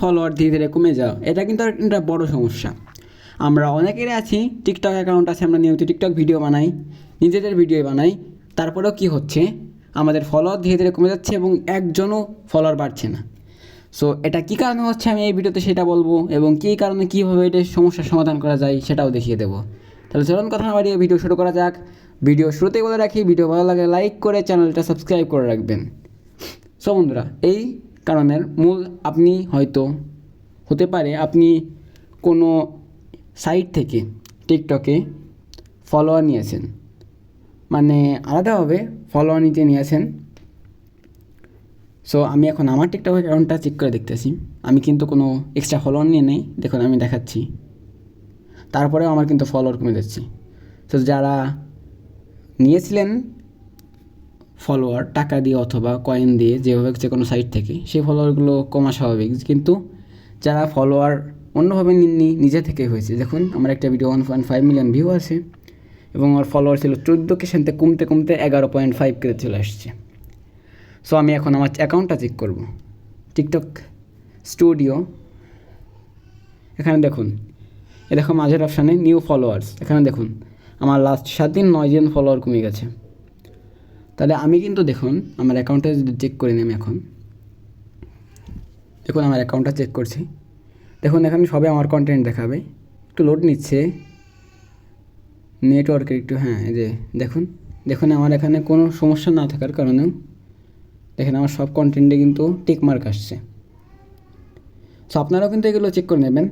Follower ধীরে ধীরে কমে যাও। এটা কিন্তু একটা বড় সমস্যা। আমরা অনেকেরই আছি টিকটক অ্যাকাউন্ট আছে, আমরা নিয়মিত টিকটক ভিডিও বানাই, নিজেদের ভিডিও বানাই। তারপরেও কি হচ্ছে? আমাদের ফলোয়ার ধীরে ধীরে কমে যাচ্ছে এবং একজনও ফলোয়ার বাড়ছে না। সো এটা কী কারণে হচ্ছে আমি এই ভিডিওতে সেটা বলব এবং কী কারণে কীভাবে এটা সমস্যার সমাধান করা যায় সেটাও দেখিয়ে দেবো। তাহলে চলুন কথা বাড়িয়ে ভিডিও শুরু করা যাক। ভিডিও শুরুতেই বলে রাখি ভিডিও ভালো লাগে লাইক করে চ্যানেলটা সাবস্ক্রাইব করে রাখবেন। সো বন্ধুরা, এই কারণের মূল আপনি হয়তো হতে পারে আপনি কোনো সাইট থেকে টিকটকে ফলোয়ার নিয়েছেন। মানে আলাদাভাবে ফলোয়ার নিতে নিয়েছেন। সো আমি এখন আমার টিকটক অ্যাকাউন্টটা চেক করে দেখতেছি। আমি কিন্তু কোনো এক্সট্রা ফলোয়ার নিয়ে নেই। দেখুন, আমি দেখাচ্ছি। তারপরেও আমার কিন্তু ফলোয়ার কমে যাচ্ছে। তো যারা নিয়েছিলেন ফলোয়ার টাকা দিয়ে অথবা কয়েন দিয়ে যেভাবে যে কোনো সাইট থেকে, সেই ফলোয়ারগুলো কমা স্বাভাবিক। কিন্তু যারা ফলোয়ার অন্যভাবে নিজে থেকে হয়েছে, দেখুন আমার একটা video one point five million view আছে এবং আমার ফলোয়ার ছিল চোদ্দ কে, কমতে কমতে এগারো পয়েন্ট ফাইভ করে চলে আসছে। সো আমি এখন আমার অ্যাকাউন্টটা চেক করব। টিকটক স্টুডিও এখানে দেখুন, এ দেখো মাঝের অপশানে নিউ ফলোয়ার্স এখানে দেখুন, আমার লাস্ট সাত দিন নয় জন ফলোয়ার কমে গেছে। তাহলে আমি কিন্তু দেখুন, আমার অ্যাকাউন্টটা যদি চেক করে নিই আমি এখন। দেখুন, আমার অ্যাকাউন্টটা চেক করছি। দেখুন, এখানে সবে আমার কন্টেন্ট দেখাবে। একটু লোড নিচ্ছে। নেটওয়ার্কের একটু হ্যাঁ এই যে, দেখুন। দেখুন, আমার এখানে কোনো সমস্যা না থাকার কারণেও দেখেন, আমার সব কন্টেন্টে কিন্তু টিক মার্ক আসছে। সো আপনারাও কিন্তু এগুলো চেক করে নেবেন।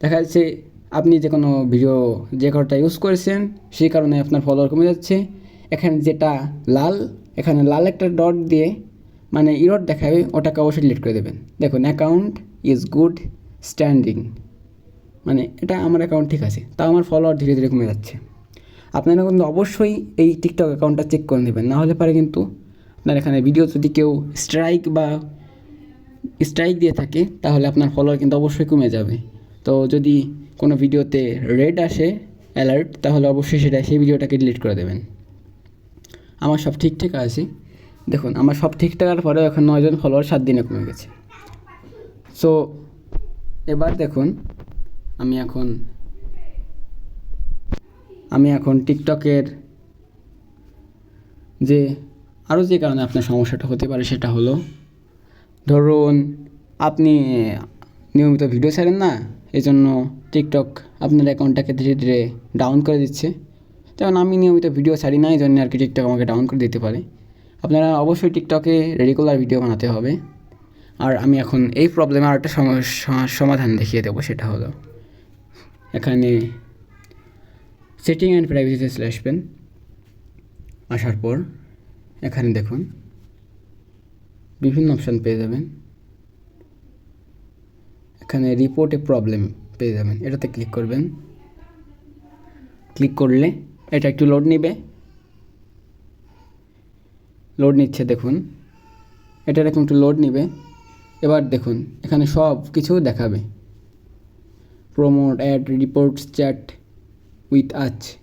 দেখা যাচ্ছে, আপনি যে কোনো ভিডিও যে কারোটা ইউজ করেছেন, সেই কারণে আপনার ফলোয়ার কমে যাচ্ছে। এখানে যেটা লাল, এখানে লাল একটা ডট দিয়ে মানে ইরট দেখাবে, ওটাকে অবশ্যই ডিলিট করে দেবেন। দেখুন অ্যাকাউন্ট ইজ গুড স্ট্যান্ডিং মানে এটা আমার অ্যাকাউন্ট ঠিক আছে, তাও আমার ফলোয়ার ধীরে ধীরে কমে যাচ্ছে। আপনারা কিন্তু অবশ্যই এই টিকটক অ্যাকাউন্টটা চেক করে নেবেন, না হলে পারে কিন্তু আপনার এখানে ভিডিও যদি কেউ স্ট্রাইক বা স্ট্রাইক দিয়ে থাকে, তাহলে আপনার ফলোয়ার কিন্তু অবশ্যই কমে যাবে। তো যদি কোনো ভিডিওতে রেড আসে অ্যালার্ট তাহলে অবশ্যই সেটা, সেই ভিডিওটাকে ডিলিট করে দেবেন। আমার সব ঠিকঠাক আছে। দেখুন, আমার সব ঠিক থাকার পরেও এখন নয়জন ফলোয়ার সাত দিনে কমে গেছে। সো এবার দেখুন, আমি এখন আমি এখন টিকটকের যে আরও যে কারণে আপনার সমস্যাটা হতে পারে সেটা হলো, ধরুন, আপনি নিয়মিত ভিডিও ছাড়েন না এই জন্য টিকটক আপনার অ্যাকাউন্টটাকে ধীরে ধীরে ডাউন করে দিচ্ছে। যেমন আমি নিয়মিত ভিডিও ছাড়ি না এই জন্য আর কি টিকটক আমাকে ডাউন করে দিতে পারে। আপনারা অবশ্যই টিকটকে রেগুলার ভিডিও বানাতে হবে। আর আমি এখন এই প্রবলেমের আরেকটা সমাধান দেখিয়ে দেবো, সেটা হলো এখানে সেটিং অ্যান্ড প্রাইভেসিতে চলে আসবেন আসার পর এখানে দেখুন, বিভিন্ন অপশান পেয়ে যাবেন। এখানে রিপোর্টে প্রবলেম পেয়ে যাবেন। এটাতে ক্লিক করবেন। ক্লিক করলে এটা একটু লোড নেবে। লোড নিচ্ছে, দেখুন। এটা এরকম একটু লোড নেবে। এবার দেখুন, এখানে সব কিছু দেখাবে। Promote ad reports chat with আচ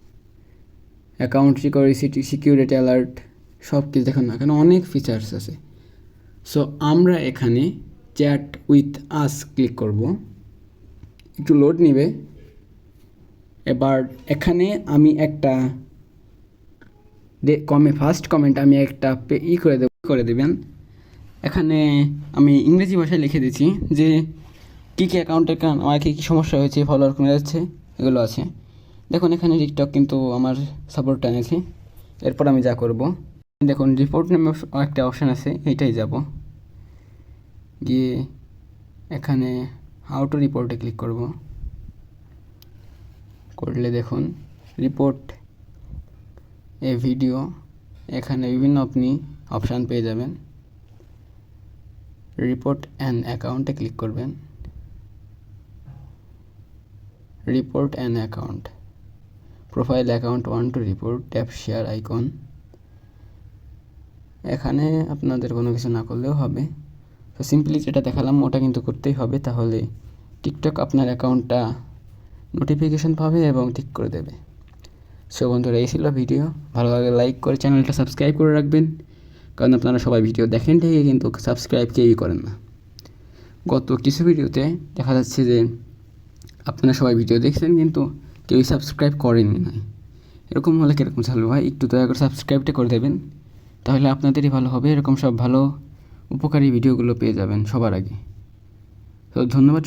অ্যাকাউন্ট সিকিউরিটি সিকিউরিটি অ্যালার্ট সব কিছু দেখুন। এখানে অনেক ফিচার্স আছে। সো আমরা এখানে চ্যাট উইথ আস ক্লিক করব। একটু লোড নেবে। এবার এখানে আমি একটা কমে ফার্স্ট কমেন্ট আমি একটা ই করে দেব করে দেবেন। এখানে আমি ইংরেজি ভাষায় লিখে দিচ্ছি যে, কী কী অ্যাকাউন্টের কারণ আমার কী কী সমস্যা হয়েছে ফলোয়ার কমে যাচ্ছে, এগুলো আছে। দেখুন, এখানে টিকটক কিন্তু আমার সাপোর্ট এনেছে। এরপর আমি যা করব, দেখুন রিপোর্ট নামে একটা অপশান আছে, এইটাই যাব। গিয়ে এখানে হাউ টু রিপোর্টে ক্লিক করব। করলে দেখুন রিপোর্ট এ ভিডিও এখানে বিভিন্ন আপনি অপশান পেয়ে যাবেন। রিপোর্ট অ্যান্ড অ্যাকাউন্টে ক্লিক করবেন। Report and account profile account one two report tap share icon এখানে আপনাদের কোনো কিছু না করলেও হবে। তো সিম্পলি যেটা দেখালাম, ওটা কিন্তু করতেই হবে। তাহলে টিকটক আপনার অ্যাকাউন্টটা নোটিফিকেশন পাবে এবং ঠিক করে দেবে। সো বন্ধুরা, এই ছিল ভিডিও ভালো লাগে লাইক করে চ্যানেলটা সাবস্ক্রাইব করে রাখবেন। কারণ আপনারা সবাই ভিডিও দেখেন ঠিকই, কিন্তু সাবস্ক্রাইব কেউই করেন না। গত কিছু ভিডিওতে দেখা যাচ্ছে যে, আপনারা সবাই ভিডিও দেখছেন, কিন্তু কেউই সাবস্ক্রাইব করেননি নাই এরকম হলে কীরকম চলবে ভাই একটু দয়া করে সাবস্ক্রাইবটা করে দেবেন। তাহলে আপনাদেরই ভালো হবে। এরকম সব ভালো, উপকারী ভিডিওগুলো পেয়ে যাবেন সবার আগে। তো ধন্যবাদ।